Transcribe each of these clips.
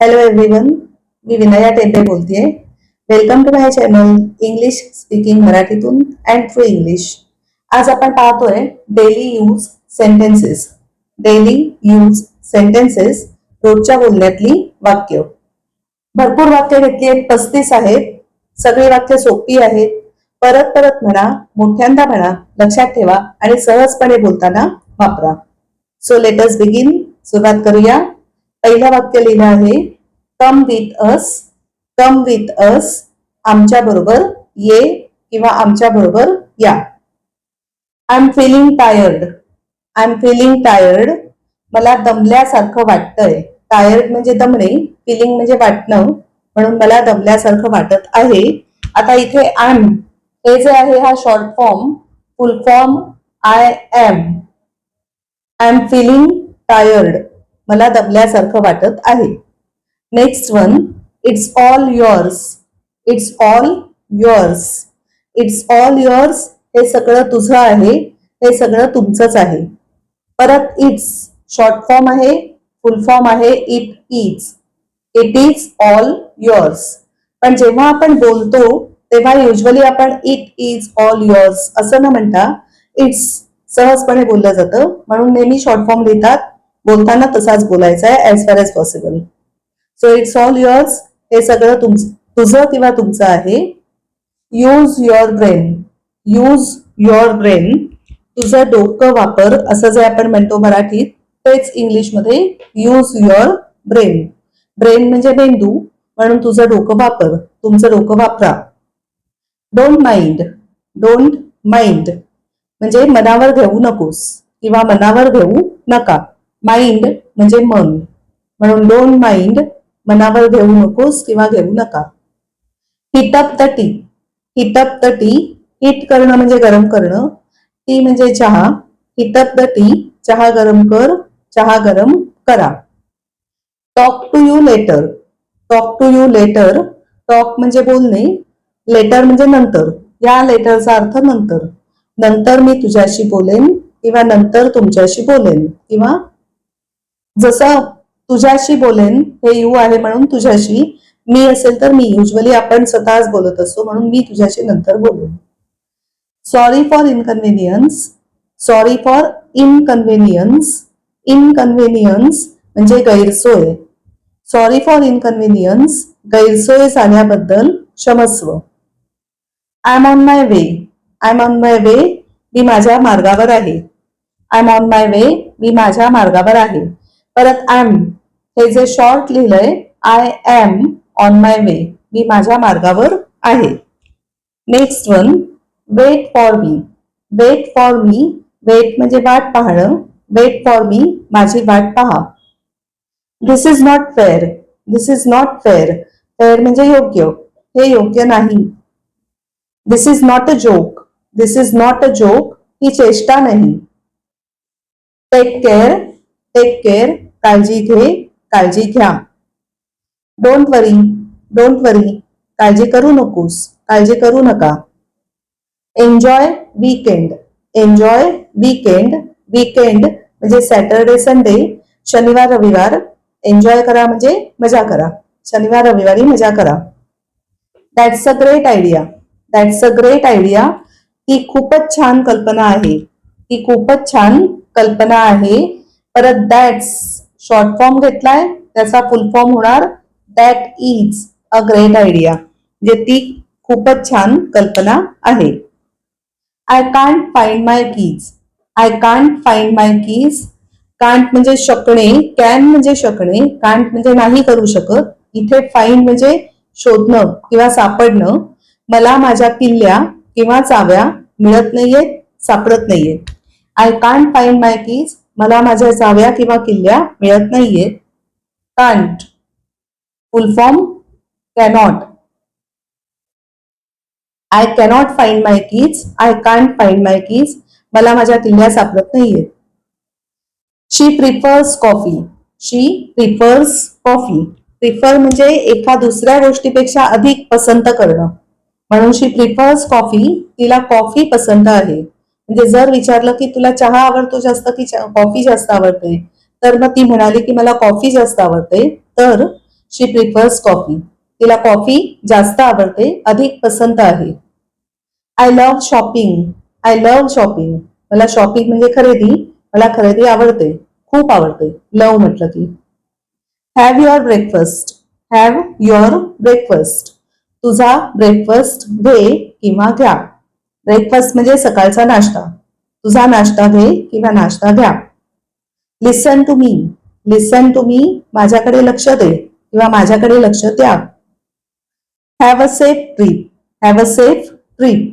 Hello everyone मी विनया टेंबे बोलतेय. Welcome to my channel English speaking मराठीतून अँड थ्रू इंग्लिश आज आपण पाहतोय daily use sentences daily use sentences रोजच्या बोलण्यातली वाक्य. भरपूर वाक्य घेतली आहेत पस्तीस आहेत. सगळी वाक्य सोपी आहेत. परत परत म्हणा मोठ्यांदा म्हणा लक्षात ठेवा आणि सहजपणे बोलताना वापरा. सो लेटस बिगिन सुरुवात करूया. पहिलं वाक्य लिहिलं आहे come with us come with us आमच्या बरोबर ये किंवा आमच्या बरोबर या. I am feeling tired I am feeling tired मला दमल्यासारखं वाटतंय. टायर्ड म्हणजे दमणे फिलिंग म्हणजे वाटणं म्हणून मला दमल्यासारखं वाटत आहे. आता इथे आय एम हे जे आहे हा short form full form I am I am feeling tired मला दमल्यासारखं वाटत आहे. Next one it's all yours it's all yours it's all yours हे सगळं तुझं आहे हे सगळं तुमचंच आहे. परत इट्स शॉर्ट फॉर्म आहे फुल फॉर्म आहे it is it is all yours पण जेव्हा आपण बोलतो तेव्हा युजली आपण इट इज ऑल युअर्स असं न म्हणता इट्स सहजपणे बोललं जातं. म्हणून नेहमी शॉर्ट फॉर्म लिहितात. बोलताना तसाच बोलायचा आहे as far as possible so it's all yours हे सगळं तुमचं तुझं किंवा तुमचं आहे. Use your brain use your brain तुझं डोकं वापर असं जे आपण म्हणतो मराठीत तेच इंग्लिशमध्ये यूज युअर ब्रेन ब्रेन म्हणजे मेंदू म्हणून तुझं डोकं वापर तुमचं डोकं वापरा. डोंट माइंड डोंट माइंड म्हणजे मनावर घेऊ नकोस किंवा मनावर घेऊ नका. माइंड म्हणजे मन. म्हणून डोंट माइंड मनावर घेऊ नकोस किंवा घेऊ नका. Heat up the tea heat up the tea heat करणं म्हणजे गरम करणं. टी म्हणजे चहा. हिट अप द टी चहा गरम कर. चहा गरम करा. Talk to you later talk to you later talk म्हणजे बोलणे. लेटर म्हणजे नंतर. या लेटरचा अर्थ नंतर. नंतर मी तुझ्याशी बोलेन किंवा नंतर तुमच्याशी बोलेन किंवा जसं तुझ्याशी बोलेन हे यू आहे म्हणून तुझ्याशी मी असेल तर मी. युजली आपण स्वतःच बोलत असतो म्हणून मी तुझ्याशी नंतर बोलेन. Sorry for inconvenience sorry for inconvenience inconvenience म्हणजे गैरसोय. सॉरी फॉर इनकन्व्हिनियन्स गैरसोय झाल्याबद्दल क्षमस्व. I am on my way I am on my way मी माझ्या मार्गावर आहे. I am on my way मी माझ्या मार्गावर आहे. परत एम हे जे शॉर्ट लिहिलंय I am on my way मी माझ्या मार्गावर आहे. Next one wait for me wait for me wait म्हणजे वाट पाहणं. वेट फॉर मी माझी वाट पहा. This is not fair this is not fair fair म्हणजे योग्य. हे योग्य नाही. This is not a joke this is not a joke ही चेष्टा नाही. टेक केअर टेक केअर काळजी घे. काळजी घ्या. डोंट वरी डोंट वरी काळजी करू नकोस. काळजी करू नका. Enjoy weekend enjoy weekend weekend म्हणजे सॅटरडे संडे शनिवार रविवार. एन्जॉय करा म्हणजे मजा करा. शनिवार रविवारी मजा करा. That's a great idea that's a great idea ही खूपच छान कल्पना आहे. ही खूपच छान कल्पना आहे. परत दॅट्स शॉर्ट फॉर्म घेतलाय त्याचा फुल फॉर्म होणार that is a great idea म्हणजे ती खूपच छान कल्पना आहे. I can't find my keys I can't find my keys can't म्हणजे शकणे कॅन म्हणजे शकणे कांट म्हणजे नाही करू शकत. इथे फाईंड म्हणजे शोधणं किंवा सापडणं. मला माझ्या किल्ल्या किंवा चाव्या मिळत नाहीयेत सापडत नाहीयेत. I can't find my keys मला माझ्या चाव्या किंवा किल्ल्या मिळत नाहीयेत can't full form cannot I cannot find my keys I can't find my keys मला माझ्या किल्ल्या सापडत नाहीयेत she prefers coffee she prefers coffee prefer म्हणजे एका दुसऱ्या गोष्टीपेक्षा अधिक पसंत करणं. म्हणून शी प्रिफर्स कॉफी तिला कॉफी पसंत आहे. म्हणजे जर विचारलं की तुला चहा आवडतो जास्त की कॉफी जास्त आवडते तर मग ती म्हणाली की मला कॉफी जास्त आवडते तर शी प्रिफर्स कॉफी तिला कॉफी जास्त आवडते अधिक पसंत आहे. I love shopping I love shopping मला शॉपिंग म्हणजे खरेदी मला खरेदी आवडते खूप आवडते. लव म्हटलं की have your breakfast have your breakfast तुझा ब्रेकफास्ट घे किंवा घ्या. ब्रेकफास्ट म्हणजे सकाळचा नाश्ता. तुझा नाश्ता घे किंवा नाश्ता घ्या listen to me listen to me माझ्याकडे लक्ष दे किंवा माझ्याकडे लक्ष द्या. Have a safe trip have a safe trip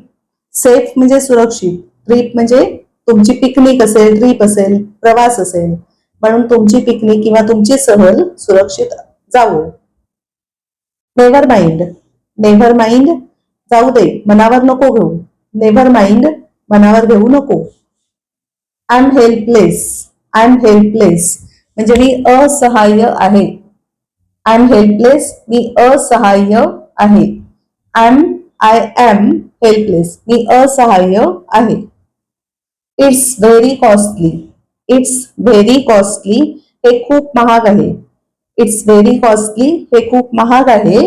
safe म्हणजे सुरक्षित. ट्रिप म्हणजे तुमची पिकनिक असेल ट्रीप असेल प्रवास असेल. म्हणून तुमची पिकनिक किंवा तुमची सहल सुरक्षित जावो. नेव्हर माइंड नेव्हर माइंड जाऊ दे. मनावर नको घेऊ. नेव्हर माइंड मनावर घेऊ नको. I am helpless I am helpless म्हणजे मी असहाय्य आहे. आय एम हेल्पलेस मी असहाय्य आहे. I am I am helpless मी असहाय्य आहे. It's very costly it's very costly हे खूप महाग आहे. इट्स व्हेरी कॉस्टली हे खूप महाग आहे.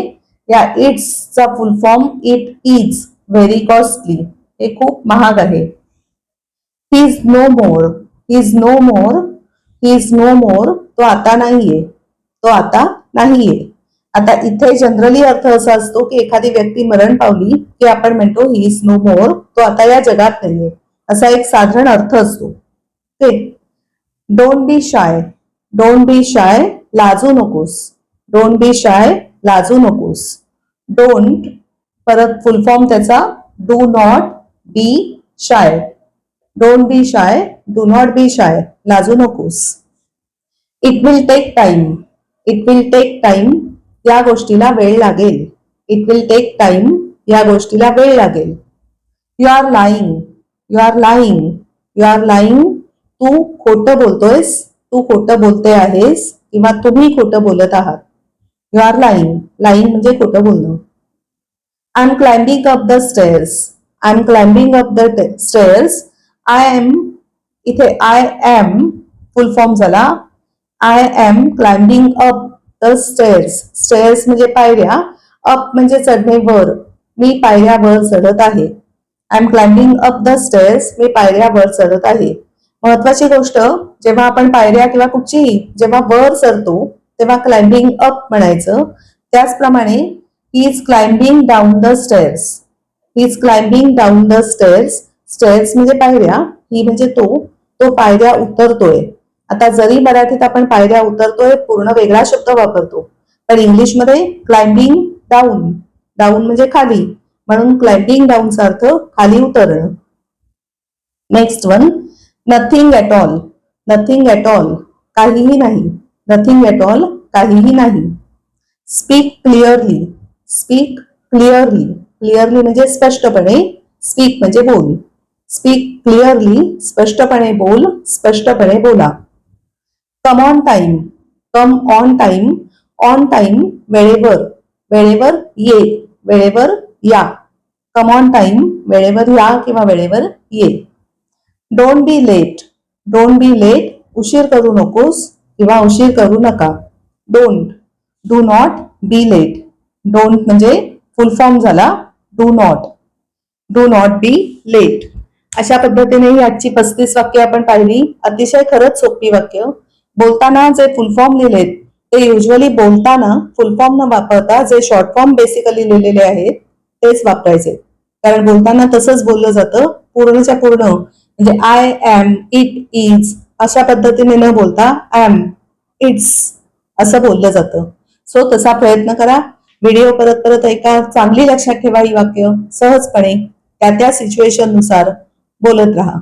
या इट्सचा full form it is very costly हे खूप महाग आहे. He is no more he is no more he is no more तो आता नाहीये. तो आता नाहीये. आता इथे जनरली अर्थ असा असतो की एखादी व्यक्ती मरण पावली की आपण म्हणतो ही इज़ नो मोर तो आता या जगात नाहीये. असा एक साधारण अर्थ असतो. ते. Don't be shy don't be shy लाजू नकोस. डोंट बी शाय लाजू नकोस. डोंट परत फुल फॉर्म त्याचा do not be shy don't be shy do not be shy लाजू नकोस. It will take time it will take time या गोष्टीला वेळ लागेल. इट विल टेक टाइम या गोष्टीला वेळ लागेल. You are lying you are lying you are lying तू खोटं बोलतोयस. तू खोटं बोलते आहेस किंवा तुम्ही खोटं बोलत आहात. यू आर लाईंग लाईंग म्हणजे खोटं बोलणं. I climbing climbing up the I'm I am climbing up the stairs I इथे आय एम फुल फॉर्म झाला. I am climbing up the stairs stairs म्हणजे पायऱ्या. अप म्हणजे चढणे वर मी पायऱ्या वर चढत आहे. I am climbing up the stairs मी पायऱ्या वर चढत आहे. महत्वाची गोष्ट जेव्हा आपण पायऱ्या किंवा कुठचीही जेव्हा वर चढतो तेव्हा क्लाइम्बिंग अप म्हणायचं. त्याचप्रमाणे he is climbing down the stairs he is climbing down the stairs stairs म्हणजे पायऱ्या. ही म्हणजे तो. तो पायऱ्या उतरतोय. आता जरी मराठीत आपण पायऱ्या उतरतोय पूर्ण वेगळा शब्द वापरतो. पण इंग्लिशमध्ये क्लाइम्बिंग डाऊन डाऊन म्हणजे खाली. म्हणून क्लाइम्बिंग डाऊनचा अर्थ खाली उतरणं. Next one nothing at all nothing at all काहीही नाही. नथिंग ॲट ऑल काहीही नाही. Speak clearly speak clearly. Clearly म्हणजे स्पष्टपणे स्पीक म्हणजे बोल. स्पीक क्लिअरली स्पष्टपणे बोल, स्पष्टपणे बोला. Come on time. Come on time. On time वेळेवर. वेळेवर ये. वेळेवर या. Come on time. वेळेवर या किंवा वेळेवर ये. Don't be late don't be late उशीर करू नकोस किंवा उशीर करू नका. Don't do not be late don't म्हणजे फुल फॉर्म झाला. Do not do not be late अशा पद्धतीने ही आजची पस्तीस वाक्य आपण पाहिली. अतिशय खरंच सोपी वाक्य. बोलताना जे फुल फॉर्म लिहिलेत ते युजली बोलताना फुल फॉर्म न वापरता जे शॉर्ट फॉर्म बेसिकली लिहिलेले आहेत तेच वापरायचे. कारण बोलताना तसंच बोललं जातं पूर्णच्या पूर्ण. म्हणजे आय एम इट इज अशा पद्धतीने न बोलता एम इट्स असं बोललं जातं. सो तसा प्रयत्न करा. व्हिडिओ परत परत ऐका चांगली लक्षात ठेवा ही वाक्य. सहजपणे त्या त्या सिच्युएशननुसार बोलत राहा.